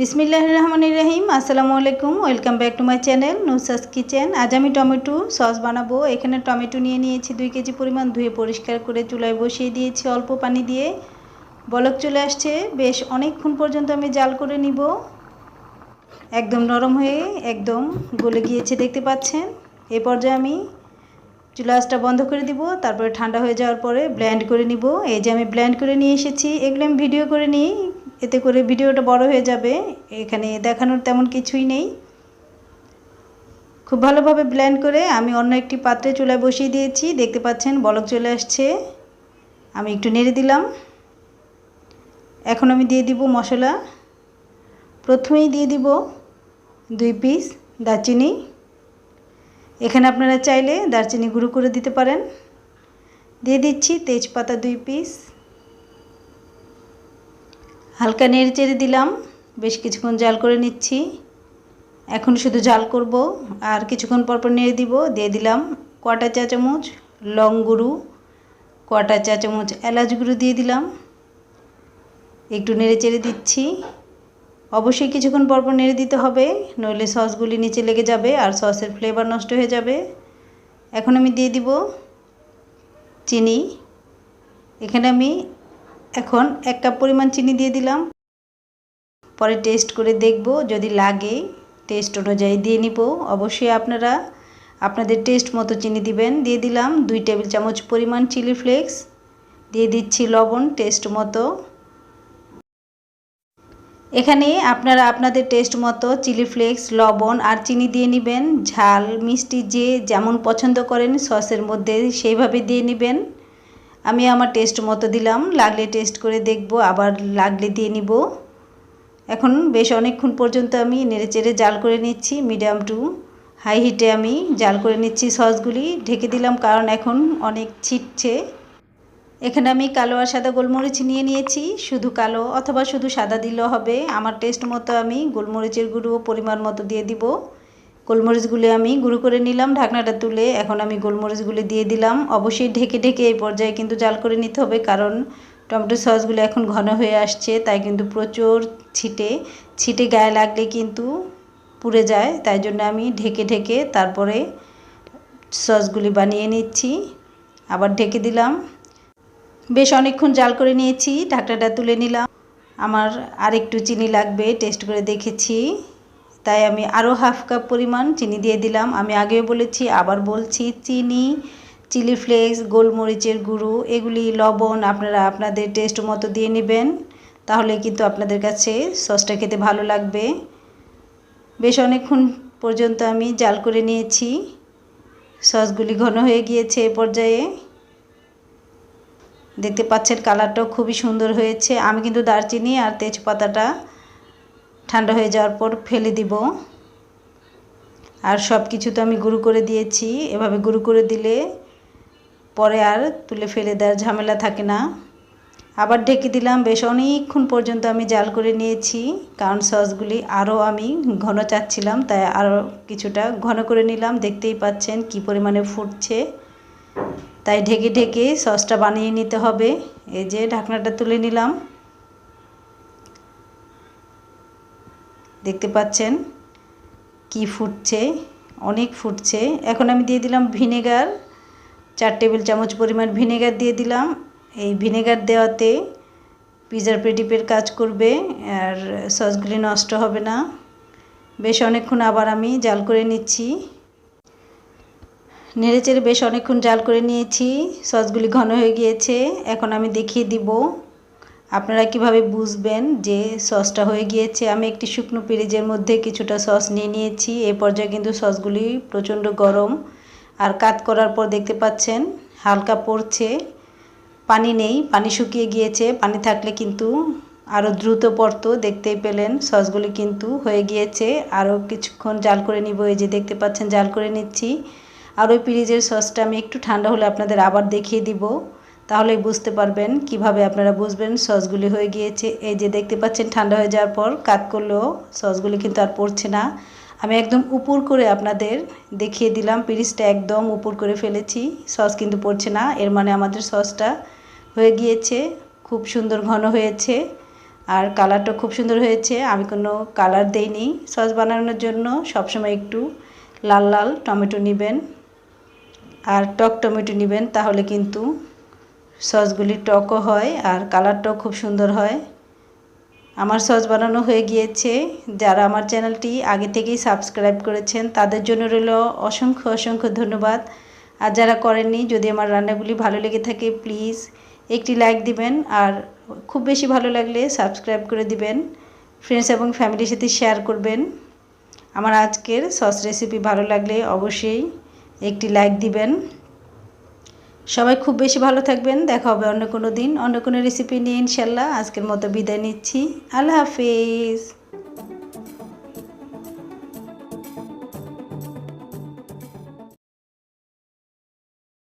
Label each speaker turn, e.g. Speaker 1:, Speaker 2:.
Speaker 1: বিসমিল্লাহ রহমান রহিম আসসালামু আলাইকুম, welcome back to my channel Nusa's kitchen. আজ আমি টমেটো সস বানাবো। এখানে টমেটো নিয়ে নিয়েছি দুই কেজি পরিমাণ ধুয়ে পরিষ্কার করে চুলায় বসিয়ে দিয়েছি অল্প পানি দিয়ে। বলক চলে আসছে। বেশ অনেকক্ষণ পর্যন্ত আমি জাল করে নিব। একদম নরম হয়ে একদম গলে গিয়েছে, দেখতে পাচ্ছেন? এই পর্যায়ে আমি চুলাসটা বন্ধ করে দিব। তারপরে ঠান্ডা হয়ে যাওয়ার পরে ব্ল্যান্ড করে নিব। এই যে আমি ব্ল্যান্ড করে নিয়ে এসেছি, এগুলো আমি ভিডিও করে নিই। এতে করে ভিডিওটা বড় হয়ে যাবে। এখানে দেখানোর তেমন কিছুই নেই। খুব ভালোভাবে ব্ল্যান্ড করে আমি অন্য একটি পাত্রে চুলায় বসিয়ে দিয়েছি। দেখতে পাচ্ছেন বলক চলে আসছে। আমি একটু নেড়ে দিলাম। এখন আমি দিয়ে দিব মশলা। প্রথমেই দিয়ে দিব দুই পিস দারচিনি। এখানে আপনারা চাইলে দারচিনি গুঁড়ো করে দিতে পারেন। দিয়ে দিচ্ছি তেজপাতা দুই পিস হালকা নেড়ে চেড়ে দিলাম। বেশ কিছুক্ষণ জাল করে নিচ্ছি। এখন শুধু জাল করব আর কিছুক্ষণ পরপর নেড়ে দিব। দিয়ে দিলাম কটা চা চামচ লং গুঁড়ো, কটা চা চামচ এলাচ গুঁড়ো দিয়ে দিলাম। একটু নেড়ে চেড়ে দিচ্ছি। অবশ্যই কিছুক্ষণ পরপর নেড়ে দিতে হবে, নইলে সসগুলি নিচে লেগে যাবে আর সসের ফ্লেভার নষ্ট হয়ে যাবে। এখন আমি দিয়ে দিব চিনি। এখানে আমি এখন এক কাপ পরিমাণ চিনি দিয়ে দিলাম। পরে টেস্ট করে দেখব, যদি লাগে, টেস্ট অনুযায়ী দিয়ে নিব। অবশ্যই আপনারা, আপনাদের টেস্ট মতো চিনি দিবেন। দিয়ে দিলাম দুই টেবিল চামচ পরিমাণ চিলি ফ্লেক্স। দিয়ে দিচ্ছি লবণ টেস্ট মতো। এখানে আপনারা আপনাদের টেস্ট মতো চিলি ফ্লেক্স, লবণ আর চিনি দিয়ে নেবেন। ঝাল, মিষ্টি যে যেমন পছন্দ করেন, সসের মধ্যে সেইভাবে দিয়ে নেবেন। আমি আমার টেস্ট মতো দিলাম, লাগলে টেস্ট করে দেখব, আবার লাগলে দিয়ে নিব। এখন বেশ অনেকক্ষণ পর্যন্ত আমি নেড়েচেড়ে জাল করে নিচ্ছি মিডিয়াম টু হাই হিটে আমি জাল করে নিচ্ছি সসগুলি। ঢেকে দিলাম কারণ এখন অনেক ছিটছে। এখানে আমি কালো আর সাদা গোলমরিচ নিয়ে নিয়েছি, শুধু কালো অথবা শুধু সাদা দিলেও হবে। আমার টেস্ট মতো আমি গোলমরিচের গুঁড়ো পরিমাণ মতো দিয়ে দিব। গোলমরিচগুলি আমি গুঁড়ো করে নিলাম, ঢাকনাটা তুলে এখন আমি গোলমরিচগুলি দিয়ে দিলাম। অবশ্যই ঢেকে ঢেকে এই পর্যায়ে কিন্তু জাল করে নিতে হবে, কারণ টমেটো সসগুলো এখন ঘন হয়ে আসছে, তাই কিন্তু প্রচুর ছিটে ছিটে গায়ে লাগলে কিন্তু পুড়ে যায়, তাই জন্য আমি ঢেকে ঢেকে তারপরে সসগুলি বানিয়ে নিচ্ছি, আবার ঢেকে দিলাম। বেশ অনেকক্ষণ জাল করে নিয়েছি, ঢাকনাটা তুলে নিলাম। আমার আরেকটু চিনি লাগবে, টেস্ট করে দেখেছি। তাই আমি আরও হাফ কাপ পরিমাণ চিনি দিয়ে দিলাম। আমি আগেও বলেছি, আবার বলছি, চিনি, চিলি ফ্লেক্স, গোলমরিচের গুঁড়ো, এগুলি লবণ আপনারা আপনাদের টেস্ট মতো দিয়ে নেবেন, তাহলে কিন্তু আপনাদের কাছে সসটা খেতে ভালো লাগবে। বেশ অনেকক্ষণ পর্যন্ত আমি জাল করে নিয়েছি। সসগুলি ঘন হয়ে গিয়েছে এ পর্যায়ে। দেখতে পাচ্ছেন কালারটাও খুবই সুন্দর হয়েছে। আমি কিন্তু দারচিনি আর তেজপাতাটা ঠান্ডা হয়ে যাওয়ার পর ফেলে দিব। আর সব কিছু তো আমি গুঁড়ো করে দিয়েছি। এভাবে গুঁড়ো করে দিলে পরে আর তুলে ফেলে দেওয়ার ঝামেলা থাকে না। আবার ঢেকে দিলাম। বেশ অনেকক্ষণ পর্যন্ত আমি জাল করে নিয়েছি। কারণ সসগুলি আরও আমি ঘন চাচ্ছিলাম, তাই আরও কিছুটা ঘন করে নিলাম। দেখতেই পাচ্ছেন কি পরিমাণে ফুটছে। তাই ঢেকে ঢেকে সসটা বানিয়ে নিতে হবে। এই যে ঢাকনাটা তুলে নিলাম। দেখতে পাচ্ছেন কি ফুটছে, অনেক ফুটছে। এখন আমি দিয়ে দিলাম ভিনেগার, চার টেবিল চামচ পরিমাণ ভিনেগার দিয়ে দিলাম। এই ভিনেগার দেওয়াতে পিজার পেটিপের কাজ করবে, আর সসগুলি নষ্ট হবে না। বেশ অনেকক্ষণ আবার আমি জাল করে নিচ্ছি। নেড়ে চেড়ে বেশ অনেকক্ষণ জাল করে নিয়েছি। সসগুলি ঘন হয়ে গিয়েছে। এখন আমি দেখিয়ে দিব আপনারা কীভাবে বুঝবেন যে সসটা হয়ে গিয়েছে? আমি একটি শুকনো পিরিজের মধ্যে কিছুটা সস নিয়ে নিয়েছি। এ পর্যায়ে কিন্তু সসগুলি প্রচণ্ড গরম। আর কাত করার পর দেখতে পাচ্ছেন, হালকা পড়ছে। পানি নেই, পানি শুকিয়ে গিয়েছে। পানি থাকলে কিন্তু আরও দ্রুত পড়তো। দেখতেই পেলেন, সসগুলি কিন্তু হয়ে গিয়েছে। আরও কিছুক্ষণ জাল করে নিব। এই যে দেখতে পাচ্ছেন, জাল করে নিচ্ছি। আর ওই পিরিজের সসটা আমি একটু ঠান্ডা হলে আপনাদের আবার দেখিয়ে দিব। তাহলেই বুঝতে পারবেন কীভাবে আপনারা বুঝবেন সসগুলি হয়ে গিয়েছে। এই যে দেখতে পাচ্ছেন, ঠান্ডা হয়ে যাওয়ার পর কাত করলেও সসগুলি কিন্তু আর পড়ছে না। আমি একদম উপর করে আপনাদের দেখিয়ে দিলাম পিরিজটা একদম উপর করে ফেলেছি। সস কিন্তু পড়ছে না, এর মানে আমাদের সসটা হয়ে গিয়েছে, খুব সুন্দর ঘন হয়েছে আর কালারটা খুব সুন্দর হয়েছে। আমি কোনো কালার দেইনি সস বানানোর জন্য, সবসময় একটু লাল লাল টমেটো নেবেন আর টক টমেটো নেবেন, তাহলে কিন্তু সসগুলি টকও হয় আর কালারটাও খুব সুন্দর হয়। আমার সস বানানো হয়ে গিয়েছে। যারা আমার চ্যানেলটি আগে থেকেই সাবস্ক্রাইব করেছেন, তাদের জন্য রইল অসংখ্য অসংখ্য ধন্যবাদ। আর যারা করেননি, যদি আমার রান্নাগুলি ভালো লেগে থাকে, প্লিজ একটি লাইক দিবেন। আর খুব বেশি ভালো লাগলে সাবস্ক্রাইব করে দিবেন। ফ্রেন্ডস এবং ফ্যামিলির সাথে শেয়ার করবেন। আমার আজকের সস রেসিপি ভালো লাগলে অবশ্যই একটি লাইক দিবেন। সবাই খুব বেশি ভালো থাকবেন। দেখা হবে অন্য কোনো দিন। অন্য কোনো রেসিপি নিয়ে ইনশাল্লাহ। আজকের মতো বিদায় নিচ্ছি। আল্লাহ হাফিজ।